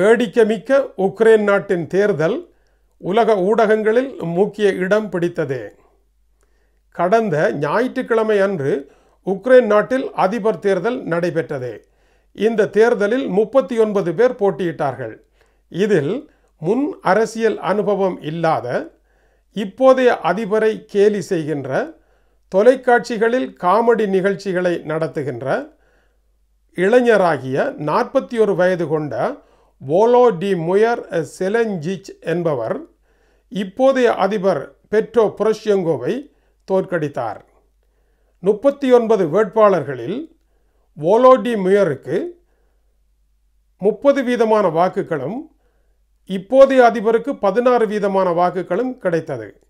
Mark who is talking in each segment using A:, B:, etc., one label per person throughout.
A: வேடிக்கைமிக்க Ukraine நாட்டின் தேர்தல் உலக ஊடகங்களில் முக்கிய இடம் பிடித்தது. கடந்த ஞாயிற்றுக்கிழமை அன்று உக்ரைன் நாட்டில் அதிபர் தேர்தல் நடைபெற்றது. இந்த தேர்தலில் முப்பத்தி ஒன்பது பேர் போட்டியிட்டார்கள். இதில் முன் அரசியல் அனுபவம் இல்லாத இப்போதைய அதிபரை கேலி செய்கின்ற தொலைக்காட்சிகளில் காமெடி நிகழ்ச்சிகளை நடத்துகின்ற இளைஞராகிய நாற்பத்தி ஒரு வயது கொண்ட வோலோ டி முயர் செலஞ்சிச் என்பவர் இப்போதைய அதிபர் பெட்ரோ புரஷ்யங்கோவை தோற்கடித்தார். முப்பத்தி ஒன்பது வேட்பாளர்களில் வோலோடி முயருக்கு முப்பது வீதமான வாக்குகளும் இப்போதைய அதிபருக்கு பதினாறு வீதமான வாக்குகளும் கிடைத்தது.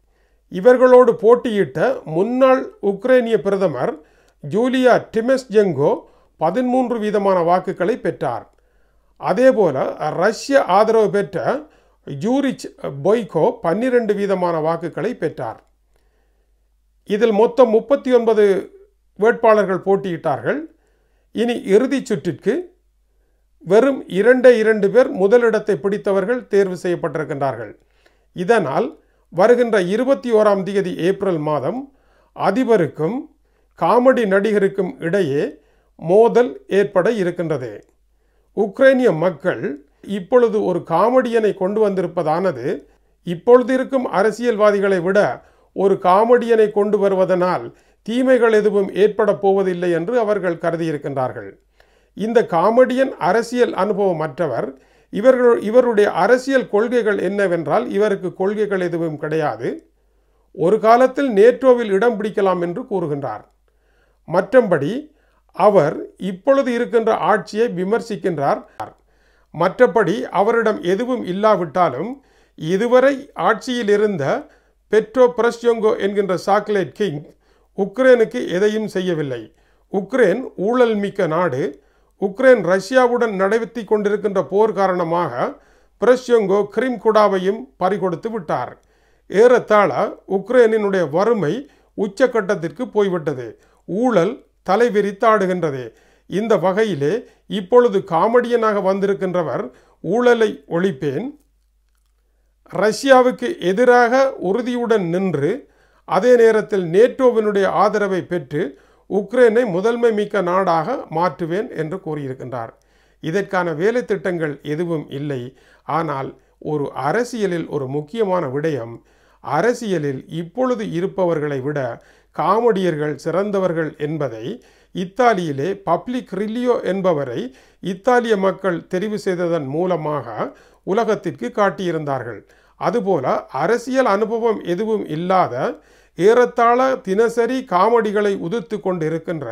A: இவர்களோடு போட்டியிட்ட முன்னாள் உக்ரைனிய பிரதமர் ஜூலியா டிமெஸ்ஜெங்கோ பதிமூன்று வீதமான வாக்குகளை பெற்றார். அதேபோல ரஷ்ய ஆதரவு பெற்ற ஜூரிச் பொய்கோ பன்னிரண்டு வீதமான வாக்குகளை பெற்றார். இதில் மொத்தம் முப்பத்தி ஒன்பது வேட்பாளர்கள் போட்டியிட்டார்கள். இனி இறுதிச் சுற்றிற்கு வெறும் இரண்டே இரண்டு பேர் முதலிடத்தை பிடித்தவர்கள் தேர்வு செய்யப்பட்டிருக்கின்றார்கள். இதனால் வருகின்ற இருபத்தி ஓராம் தேதி ஏப்ரல் மாதம் அதிபருக்கும் காமெடி நடிகருக்கும் இடையே மோதல் ஏற்பட இருக்கின்றது. உக்ரைனிய மக்கள் இப்பொழுது ஒரு காமெடியனை கொண்டு வந்திருப்பதானது இப்பொழுது இருக்கும் அரசியல்வாதிகளை விட ஒரு காமெடியனை கொண்டு வருவதனால் தீமைகள் எதுவும் ஏற்பட போவதில்லை என்று அவர்கள் கருதியிருக்கின்றார்கள். இந்த காமெடியன் அரசியல் அனுபவமற்றவர் இவர்கள் இவருடைய அரசியல் கொள்கைகள் என்னவென்றால் இவருக்கு கொள்கைகள் எதுவும் கிடையாது. ஒரு காலத்தில் நேட்டோவில் இடம் பிடிக்கலாம் என்று கூறுகின்றார். மற்றபடி அவர் இப்பொழுது இருக்கின்ற ஆட்சியை விமர்சிக்கின்றார். மற்றபடி அவரிடம் எதுவும் இல்லாவிட்டாலும் இதுவரை ஆட்சியில் இருந்த பெட்ரோ பிரஸ்யோங்கோ என்கின்ற சாக்லேட் கிங் உக்ரைனுக்கு எதையும் செய்யவில்லை. உக்ரைன் ஊழல் மிக்க நாடு. உக்ரைன் ரஷ்யாவுடன் நடத்தி கொண்டிருக்கின்ற போர் காரணமாக பிரஸ்யோங்கோ கிரிம் குடாவையும் பறிகொடுத்து விட்டார். ஏறத்தாழ உக்ரைனினுடைய வறுமை உச்சக்கட்டத்திற்கு போய்விட்டது. ஊழல் தலைவிரித்தாடுகின்றது. இந்த வகையிலே இப்பொழுது காமெடியனாக வந்திருக்கின்றவர் ஊழலை ஒழிப்பேன். ரஷ்யாவுக்கு எதிராக உறுதியுடன் நின்று அதே நேரத்தில் நேட்டோவினுடைய ஆதரவை பெற்று உக்ரைனை முதன்மை மிக்க நாடாக மாற்றுவேன் என்று கூறியிருக்கின்றார். இதற்கான வேலை திட்டங்கள் எதுவும் இல்லை. ஆனால் ஒரு அரசியலில் ஒரு முக்கியமான விடயம் அரசியலில் இப்பொழுது இருப்பவர்களை விட காமெடியர்கள் சிறந்தவர்கள் என்பதை இத்தாலியிலே பப்ளிக் ரில்லியோ என்பவரை இத்தாலிய மக்கள் தெரிவு செய்ததன் மூலமாக உலகத்திற்கு காட்டியிருந்தார்கள். அதுபோல அரசியல் அனுபவம் எதுவும் இல்லாத ஏறத்தாழ தினசரி காமெடிகளை உதிர்த்து கொண்டு இருக்கின்ற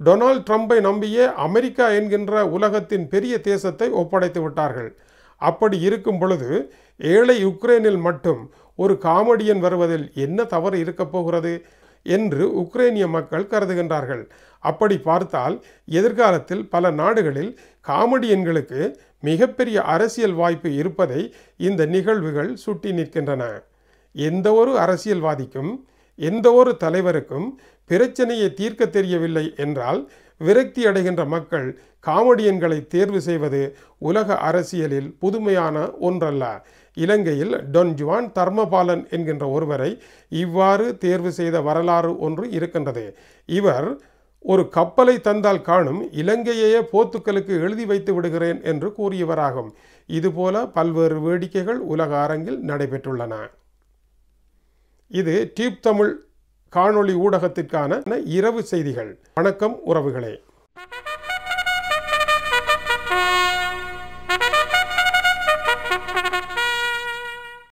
A: டொனால்ட் ட்ரம்பை நம்பியே அமெரிக்கா என்கின்ற உலகத்தின் பெரிய தேசத்தை ஒப்படைத்து விட்டார்கள். அப்படி இருக்கும் பொழுது ஏழை உக்ரைனில் மட்டும் ஒரு காமெடியன் வருவதில் என்ன தவறு இருக்கப் போகிறது? என்று உக்ரைனிய மக்கள் கருதுகின்றார்கள். அப்படி பார்த்தால் எதிர்காலத்தில் பல நாடுகளில் காமெடியன்களுக்கு மிகப்பெரிய அரசியல் வாய்ப்பு இருப்பதை இந்த நிகழ்வுகள் சுட்டி நிற்கின்றன. எந்த ஒரு அரசியல்வாதிக்கும் எந்த ஒரு தலைவருக்கும் பிரச்சனையை தீர்க்க தெரியவில்லை என்றால் விரக்தி அடைகின்ற மக்கள் காமெடியன்களை தேர்வு செய்வது உலக அரசியலில் புதுமையான ஒன்றல்ல. இலங்கையில் டொன் ஜுவான் தர்மபாலன் என்கின்ற ஒருவரை இவ்வாறு தேர்வு செய்த வரலாறு ஒன்று இருக்கின்றது. இவர் ஒரு கப்பலை தந்தால் காணும் இலங்கையையே போத்துக்களுக்கு எழுதி வைத்து விடுகிறேன் என்று கூறியவராகும். இதுபோல பல்வேறு வேடிக்கைகள் உலக அரங்கில் நடைபெற்றுள்ளன. இது டியூப் தமிழ் காணொளி ஊடகத்திற்கான இரவு செய்திகள். வணக்கம் உறவுகளே.